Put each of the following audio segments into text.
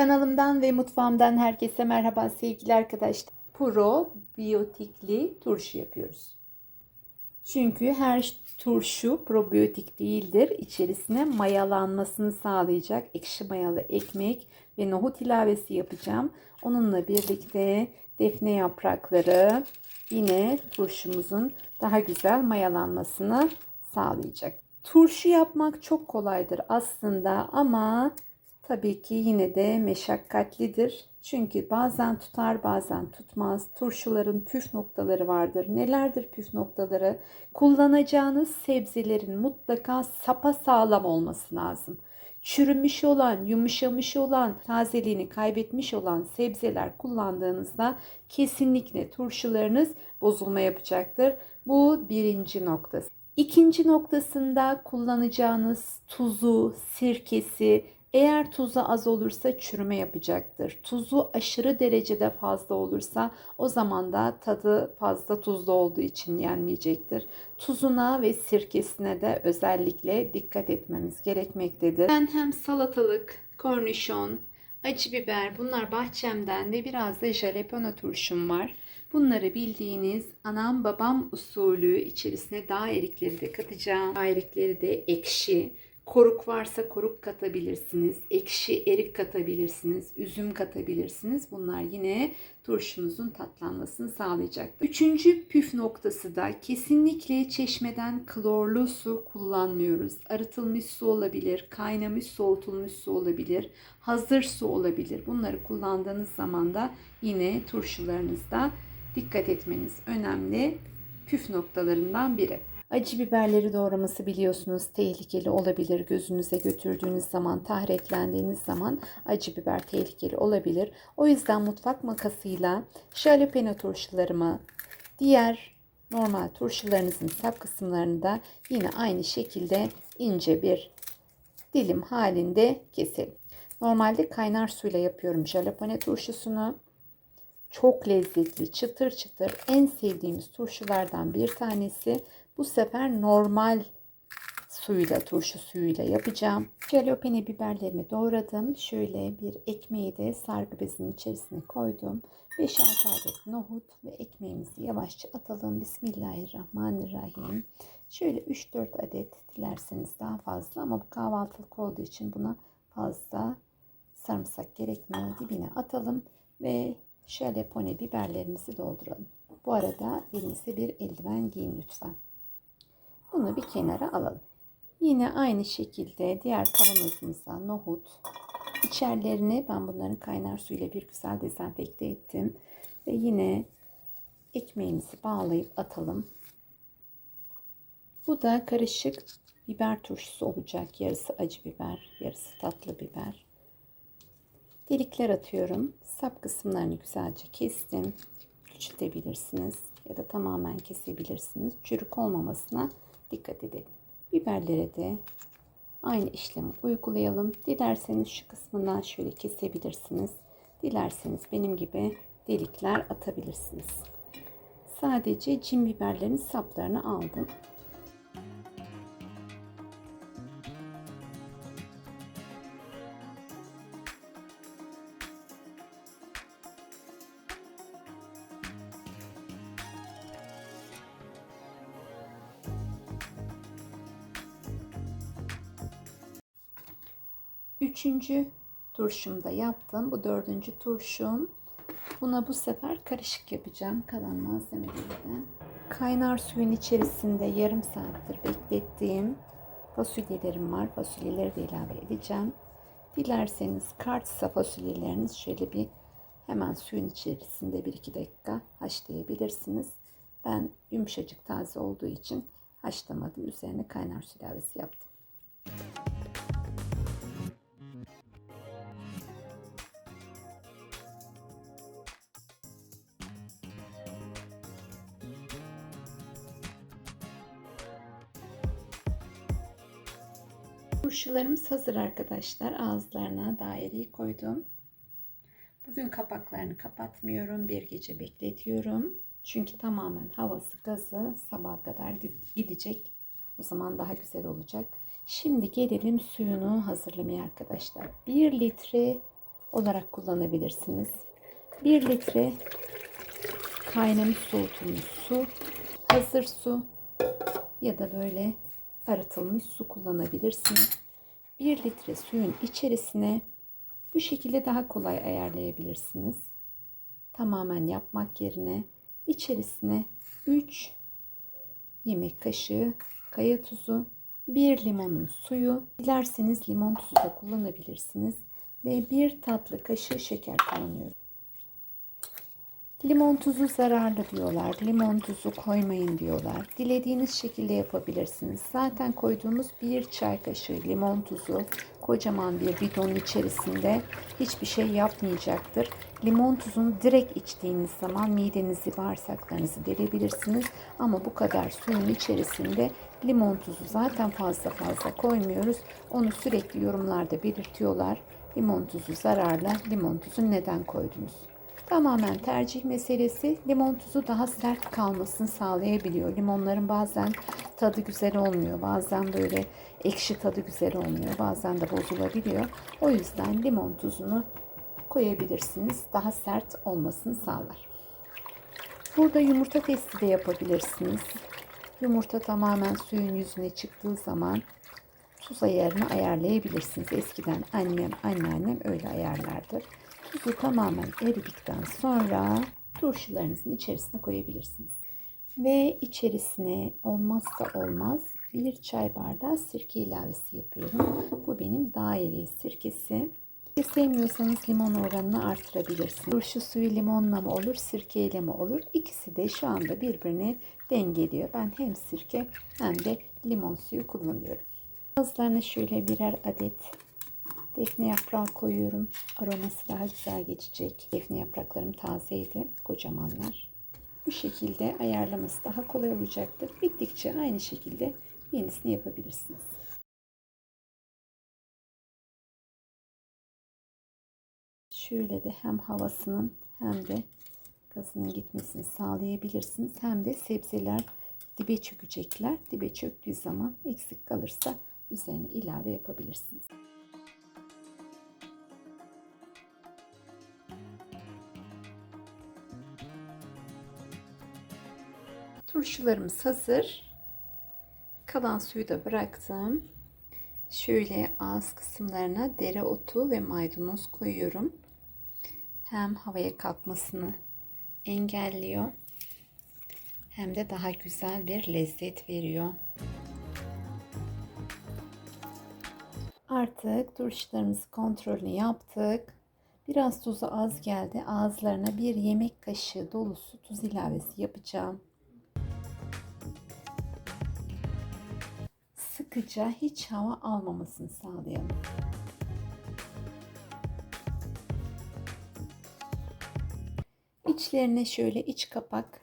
Kanalımdan ve mutfağımdan herkese merhaba sevgili arkadaşlar. Probiyotikli turşu yapıyoruz. Çünkü her turşu probiyotik değildir. İçerisine mayalanmasını sağlayacak ekşi mayalı ekmek ve nohut ilavesi yapacağım. Onunla birlikte defne yaprakları yine turşumuzun daha güzel mayalanmasını sağlayacak. Turşu yapmak çok kolaydır aslında ama tabii ki yine de meşakkatlidir. Çünkü bazen tutar bazen tutmaz. Turşuların püf noktaları vardır. Nelerdir püf noktaları? Kullanacağınız sebzelerin mutlaka sapa sağlam olması lazım. Çürümüş olan, yumuşamış olan, tazeliğini kaybetmiş olan sebzeler kullandığınızda kesinlikle turşularınız bozulma yapacaktır. Bu birinci noktası. İkinci noktasında kullanacağınız tuzu, sirkesi, eğer tuzu az olursa çürüme yapacaktır. Tuzu aşırı derecede fazla olursa o zaman da tadı fazla tuzlu olduğu için yenmeyecektir. Tuzuna ve sirkesine de özellikle dikkat etmemiz gerekmektedir. Ben hem salatalık, kornişon, acı biber bunlar bahçemden ve biraz da jalapeno turşum var. Bunları bildiğiniz anam babam usulü içerisine dağ erikleri de katacağım. Dağ erikleri de ekşi. Koruk varsa koruk katabilirsiniz. Ekşi erik katabilirsiniz. Üzüm katabilirsiniz. Bunlar yine turşunuzun tatlanmasını sağlayacak. Üçüncü püf noktası da kesinlikle çeşmeden klorlu su kullanmıyoruz. Arıtılmış su olabilir, kaynamış soğutulmuş su olabilir, hazır su olabilir. Bunları kullandığınız zaman da yine turşularınızda dikkat etmeniz önemli püf noktalarından biri. Acı biberleri doğraması biliyorsunuz tehlikeli olabilir. Gözünüze götürdüğünüz zaman, tahreklendiğiniz zaman acı biber tehlikeli olabilir. O yüzden mutfak makasıyla jalapeno turşularımı, diğer normal turşularınızın sap kısımlarını da yine aynı şekilde ince bir dilim halinde keselim. Normalde kaynar suyla yapıyorum jalapeno turşusunu. Çok lezzetli, çıtır çıtır en sevdiğimiz turşulardan bir tanesi. Bu sefer normal suyla, turşu suyuyla yapacağım. Jalapeno biberlerimi doğradım. Şöyle bir ekmeği de sargı bezinin içerisine koydum. 5-6 adet nohut ve ekmeğimizi yavaşça atalım. Bismillahirrahmanirrahim. Şöyle 3-4 adet dilerseniz daha fazla ama bu kahvaltılık olduğu için buna fazla sarımsak gerekmiyor. Dibine atalım ve jalapeno biberlerimizi dolduralım. Bu arada elinize bir eldiven giyin lütfen. Bunu bir kenara alalım. Yine aynı şekilde diğer kavanozumuza nohut, içerilerini ben bunların kaynar suyla bir güzel dezenfekte ettim. Ve yine ekmeğimizi bağlayıp atalım. Bu da karışık biber turşusu olacak. Yarısı acı biber, yarısı tatlı biber. Delikler atıyorum. Sap kısımlarını güzelce kestim. Küçültebilirsiniz ya da tamamen kesebilirsiniz. Çürük olmamasına dikkat edelim. Biberlere de aynı işlemi uygulayalım. Dilerseniz şu kısmından şöyle kesebilirsiniz. Dilerseniz benim gibi delikler atabilirsiniz. Sadece cin biberlerin saplarını aldım. Üçüncü turşum da yaptım. Bu dördüncü turşum. Buna bu sefer karışık yapacağım kalan malzemeleri Kaynar suyun içerisinde yarım saattir beklettiğim fasulyelerim var. Fasulyeleri de ilave edeceğim. Dilerseniz kartsa fasulyeleriniz şöyle bir hemen suyun içerisinde 1-2 dakika haşlayabilirsiniz. Ben yumuşacık taze olduğu için haşlamadım. Üzerine kaynar su ilavesi yaptım. Turşularımız hazır arkadaşlar. Ağızlarına daireyi koydum. Bugün kapaklarını kapatmıyorum. Bir gece bekletiyorum. Çünkü tamamen havası, gazı sabaha kadar gidecek. O zaman daha güzel olacak. Şimdi gelelim suyunu hazırlamaya arkadaşlar. 1 litre olarak kullanabilirsiniz. 1 litre kaynamış soğutulmuş su, hazır su ya da böyle arıtılmış su kullanabilirsiniz. 1 litre suyun içerisine bu şekilde daha kolay ayarlayabilirsiniz. Tamamen yapmak yerine içerisine 3 yemek kaşığı kaya tuzu, 1 limonun suyu, dilerseniz limon tuzu da kullanabilirsiniz ve 1 tatlı kaşığı şeker kullanıyorum. Limon tuzu zararlı diyorlar. Limon tuzu koymayın diyorlar. Dilediğiniz şekilde yapabilirsiniz. Zaten koyduğumuz bir çay kaşığı limon tuzu kocaman bir bidonun içerisinde hiçbir şey yapmayacaktır. Limon tuzunu direkt içtiğiniz zaman midenizi, bağırsaklarınızı delebilirsiniz. Ama bu kadar suyun içerisinde limon tuzu zaten fazla fazla koymuyoruz. Onu sürekli yorumlarda belirtiyorlar. Limon tuzu zararlı. Limon tuzu neden koydunuz? Tamamen tercih meselesi. Limon tuzu daha sert kalmasını sağlayabiliyor. Limonların bazen tadı güzel olmuyor. Bazen böyle ekşi tadı güzel olmuyor. Bazen de bozulabiliyor. O yüzden limon tuzunu koyabilirsiniz. Daha sert olmasını sağlar. Burada yumurta testi de yapabilirsiniz. Yumurta tamamen suyun yüzüne çıktığı zaman tuz ayarını ayarlayabilirsiniz. Eskiden annem, anneannem öyle ayarlardı. Tuzu tamamen eridikten sonra turşularınızın içerisine koyabilirsiniz. Ve içerisine olmazsa olmaz bir çay bardağı sirke ilavesi yapıyorum. Bu benim daire sirkesi. Sevmiyorsanız limon oranını artırabilirsiniz. Turşu suyu limonla mı olur, sirkeyle mi olur? İkisi de şu anda birbirini dengeliyor. Ben hem sirke hem de limon suyu kullanıyorum. Bazılarına şöyle birer adet defne yaprağı koyuyorum. Aroması daha güzel geçecek. Defne yapraklarım tazeydi. Kocamanlar. Bu şekilde ayarlaması daha kolay olacaktır. Bittikçe aynı şekilde yenisini yapabilirsiniz. Şöyle de hem havasının hem de gazının gitmesini sağlayabilirsiniz. Hem de sebzeler dibe çökecekler. Dibe çöktüğü zaman eksik kalırsa üzerine ilave yapabilirsiniz. Turşularımız hazır. Kalan suyu da bıraktım. Şöyle ağız kısımlarına dereotu ve maydanoz koyuyorum. Hem havaya kalkmasını engelliyor hem de daha güzel bir lezzet veriyor. Artık turşularımızı kontrolünü yaptık. Biraz tuzu az geldi. Ağızlarına bir yemek kaşığı dolusu tuz ilavesi yapacağım. Sıkıca hiç hava almamasını sağlayalım. İçlerine şöyle iç kapak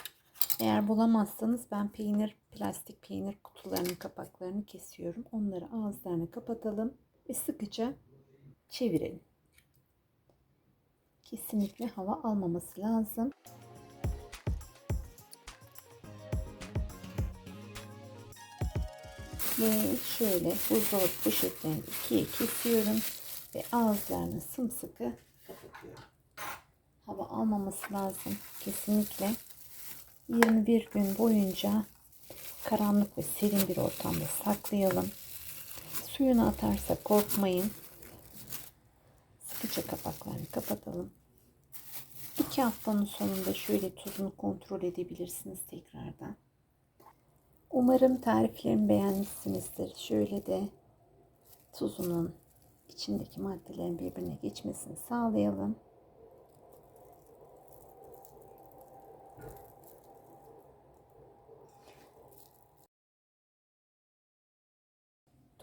eğer bulamazsanız ben peynir, plastik peynir kutularının kapaklarını kesiyorum. Onları ağızlarını kapatalım ve sıkıca çevirelim. Kesinlikle hava almaması lazım. Ve şöyle buzdolabı poşetlerini ikiye kesiyorum ve ağızlarını sımsıkı. Hava almaması lazım kesinlikle. 21 gün boyunca karanlık ve serin bir ortamda saklayalım. Suyunu atarsa korkmayın. Sıkıca kapaklarını kapatalım. 2 haftanın sonunda şöyle tuzunu kontrol edebilirsiniz tekrardan. Umarım tariflerimi beğenmişsinizdir. Şöyle de tuzunun içindeki maddelerin birbirine geçmesini sağlayalım.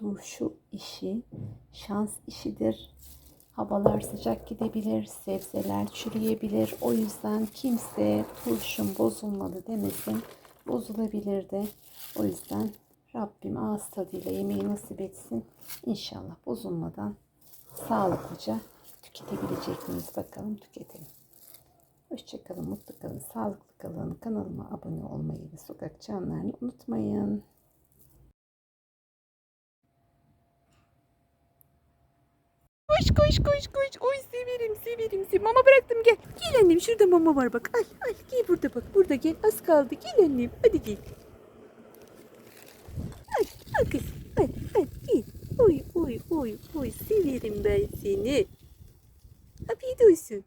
turşu işi şans işidir. Havalar sıcak gidebilir, sebzeler çürüyebilir. O yüzden kimse turşum bozulmadı demesin. Bozulabilir de. O yüzden Rabbim ağız tadıyla yemeği nasip etsin. İnşallah bozulmadan sağlıklıca tüketebilecek miyiz bakalım tüketelim. Hoşçakalın, mutlu kalın, sağlıklı kalın. Kanalıma abone olmayı ve sokak canlarını unutmayın. Koş koş koş. Oy severim severim seni. Mama bıraktım gel. Gel annem şurada mama var bak. Al al gel burada bak. Burada gel az kaldı. Gel annem hadi gel. Al al kız. Al al gel. Oy oy oy oy severim ben seni. Afiyet olsun.